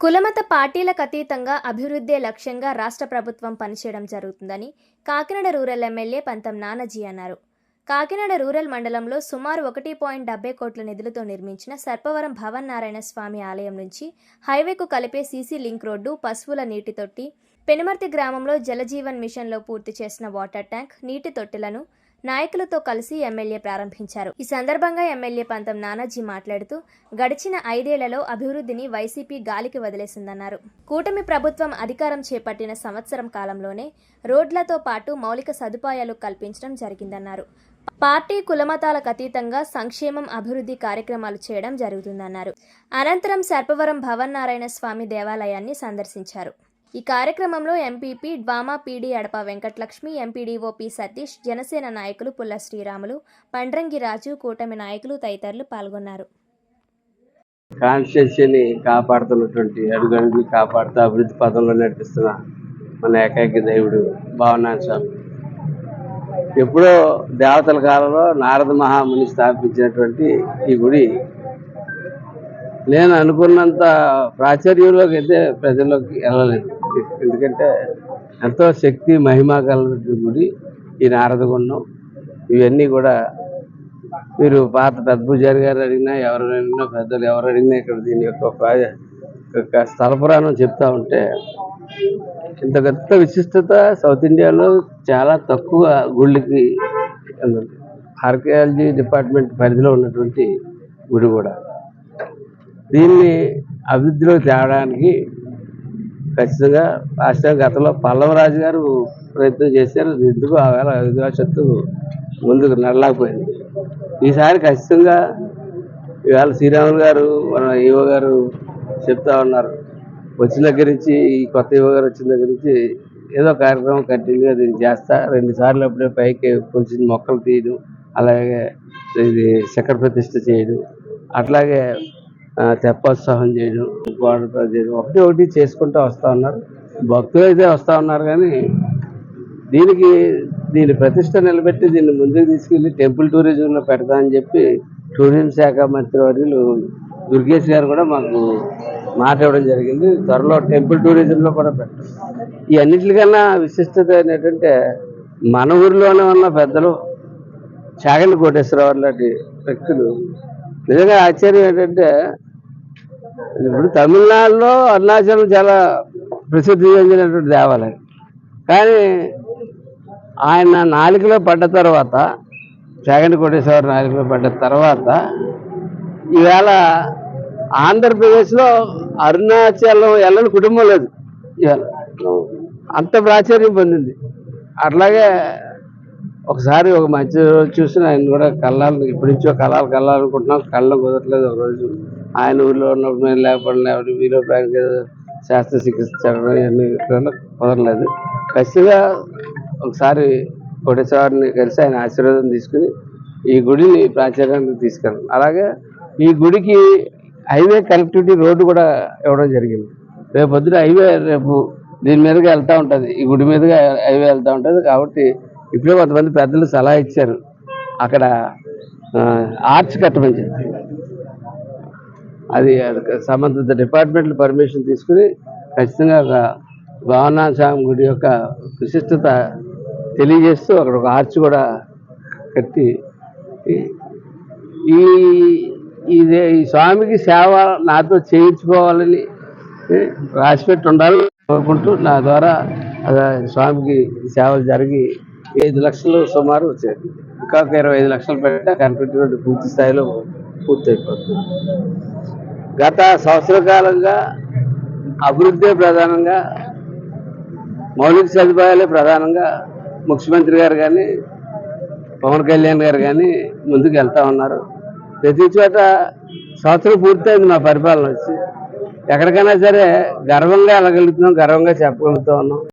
కులమత పార్టీలకు అతీతంగా అభివృద్ధే లక్ష్యంగా రాష్ట్ర ప్రభుత్వం పనిచేయడం జరుగుతుందని కాకినాడ రూరల్ ఎమ్మెల్యే పంతం నానాజీ అన్నారు. కాకినాడ రూరల్ మండలంలో సుమారు ఒకటి పాయింట్ డెబ్బై కోట్ల నిధులతో నిర్మించిన సర్పవరం భవన్ నారాయణ స్వామి ఆలయం నుంచి హైవేకు కలిపే సీసీ లింక్ రోడ్డు పశువుల నీటి తొట్టి పెనుమర్తి గ్రామంలో జలజీవన్ మిషన్లో పూర్తి చేసిన వాటర్ ట్యాంక్ నీటి తొట్టెలను నాయకులతో కలిసి ఎమ్మెల్యే ప్రారంభించారు. ఈ సందర్భంగా ఎమ్మెల్యే పంతం నానాజీ మాట్లాడుతూ గడిచిన ఐదేళ్ళలో అభివృద్ధిని వైసీపీ గాలికి వదిలేసిందన్నారు. కూటమి ప్రభుత్వం అధికారం చేపట్టిన సంవత్సరం కాలంలోనే రోడ్లతో పాటు మౌలిక సదుపాయాలు కల్పించడం జరిగిందన్నారు. పార్టీ కులమతాలకు అతీతంగా సంక్షేమం అభివృద్ధి కార్యక్రమాలు చేయడం జరుగుతుందన్నారు. అనంతరం సర్పవరం భవన్ నారాయణ స్వామి దేవాలయాన్ని సందర్శించారు. ఈ కార్యక్రమంలో MPP DWMA PD Adapa Venkatalakshmi MPDO P Satish Janasena నాయకులు పుల్ల శ్రీరాములు పండ్రంగి రాజు కూటమి నాయకులు తదితరులు పాల్గొన్నారు. కాన్స్టిట్యూన్సీని కాపాడుతున్నటువంటి అడుగడుగు కాపాడుతూ అభివృద్ధి పదంలో నడిపిస్తున్న మన ఏకైక దేవుడు భావనాథ స్వామి. ఎప్పుడో దేవతల కాలంలో నారద మహాముని స్థాపించినటువంటి ఈ గుడి నేను అనుకున్నంత ప్రాచుర్యంలోకి అయితే ప్రజల్లోకి వెళ్ళలేదు. ఎందుకంటే ఎంతో శక్తి మహిమ కలిగినటువంటి గుడి ఈ నారదగుండం ఇవన్నీ కూడా మీరు పాత పెద్ద పూజారి గారు అడిగినా ఎవరు అడిగినా పెద్దలు ఎవరు అడిగినా ఇక్కడ దీని యొక్క ప్రాజ- యొక్క స్థల పురాణం చెప్తా ఉంటే ఇంత గొప్ప విశిష్టత సౌత్ ఇండియాలో చాలా తక్కువ గుళ్ళకి ఆర్కియాలజీ డిపార్ట్మెంట్ పరిధిలో ఉన్నటువంటి గుడి కూడా. దీన్ని అభివృద్ధిలో తేవడానికి ఖచ్చితంగా రాష్ట్ర గతంలో పల్లవరాజు గారు ప్రయత్నం చేశారు. ఎందుకు ఆ వేళ విద్వాసత్తు ముందుకు నడలేకపోయింది. ఈసారి ఖచ్చితంగా ఇవాళ శ్రీరాములు గారు మన ఈవో గారు చెప్తా ఉన్నారు. వచ్చిన దగ్గర నుంచి ఈ కొత్త ఈవో గారు వచ్చిన దగ్గర నుంచి ఏదో కార్యక్రమం కంటిన్యూగా దీన్ని చేస్తా రెండు సార్లు అప్పుడే పైకి కొంచెం మొక్కలు తీయడం అలాగే ఇది శిఖర ప్రతిష్ట చేయడం అట్లాగే తెప్పోత్సాహం చేయడం గోడ చేయడం ఒకటి ఒకటి చేసుకుంటూ వస్తూ ఉన్నారు. భక్తులు అయితే వస్తూ ఉన్నారు కానీ దీనికి దీని ప్రతిష్ట నిలబెట్టి దీన్ని ముందుకు తీసుకెళ్ళి టెంపుల్ టూరిజంలో పెడతామని చెప్పి టూరిజం శాఖ మంత్రి వర్యులు దుర్గేష్ గారు కూడా మాకు మాట ఇవ్వడం జరిగింది. త్వరలో టెంపుల్ టూరిజంలో కూడా పెట్టాం. ఈ అన్నిటికన్నా విశిష్టత ఏంటంటే మన ఊరిలోనే ఉన్న పెద్దలు చాగండి కోటేశ్వరరావు లాంటి వ్యక్తులు. నిజంగా ఆశ్చర్యం ఏంటంటే ఇప్పుడు తమిళనాడులో అరుణాచలం చాలా ప్రసిద్ధి చెందినటువంటి దేవాలయం. కానీ ఆయన నాలుకలో పడ్డ తర్వాత జగన్ కోటేశ్వర నాలుకలో పడ్డ తర్వాత ఈవేళ ఆంధ్రప్రదేశ్లో అరుణాచలం వెళ్ళని కుటుంబం లేదు. ఇవాళ అంత ప్రాచుర్యం పొందింది. అట్లాగే ఒకసారి ఒక మంచి రోజు చూసి ఆయన కూడా కళ్ళాలి ఇప్పటి నుంచో కళాలు కళ్ళాలనుకుంటున్నాం కళ్ళు కుదరట్లేదు ఒక రోజు. ఆయన ఊళ్ళో ఉన్నప్పుడు మేము లేకపోవడం లేకపోతే వీలో బ్యాంక్ శాస్త్ర చికిత్స చేయడం ఇవన్నీ కుదరలేదు. ఖచ్చితంగా ఒకసారి కోటేశ్వరాన్ని కలిసి ఆయన ఆశీర్వాదం తీసుకుని ఈ గుడిని ప్రాచుర్యానికి తీసుకెళ్ళాం. అలాగే ఈ గుడికి హైవే కనెక్టివిటీ రోడ్డు కూడా ఇవ్వడం జరిగింది. రేపు పొద్దున హైవే రేపు దీని మీదుగా వెళ్తూ ఉంటుంది. ఈ గుడి మీదుగా హైవే వెళ్తూ ఉంటుంది కాబట్టి ఇప్పుడే కొంతమంది పెద్దలు సలహా ఇచ్చారు. అక్కడ ఆర్చ్ కట్టమని చెప్పి. అది సంబంధిత డిపార్ట్మెంట్ పర్మిషన్ తీసుకుని ఖచ్చితంగా ఒక భావనా స్వామి గుడి యొక్క విశిష్టత తెలియజేస్తూ అక్కడ ఒక ఆర్చ్ కూడా కట్టి ఈ- ఇదే ఈ స్వామికి సేవ నాతో చేయించుకోవాలని రాసిపెట్టి ఉండాలని కోరుకుంటూ నా ద్వారా అలా స్వామికి సేవలు జరిగి ఐదు లక్షలు సుమారు వచ్చాయి. ఇంకా ఒక ఇరవై ఐదు లక్షలు పెట్టినా కనిపెట్టినట్టు పూర్తి స్థాయిలో పూర్తయిపోతుంది. గత సంవత్సర కాలంగా అభివృద్ధి ప్రధానంగా మౌలిక సదుపాయాలే ప్రధానంగా ముఖ్యమంత్రి గారు కానీ పవన్ కళ్యాణ్ గారు కానీ ముందుకు వెళ్తా ఉన్నారు. ప్రతి చోట సంవత్సరం పూర్తయింది మా పరిపాలన వచ్చి. ఎక్కడికైనా సరే గర్వంగా వెళ్ళగలుగుతున్నాం గర్వంగా చెప్పగలుగుతా ఉన్నాం.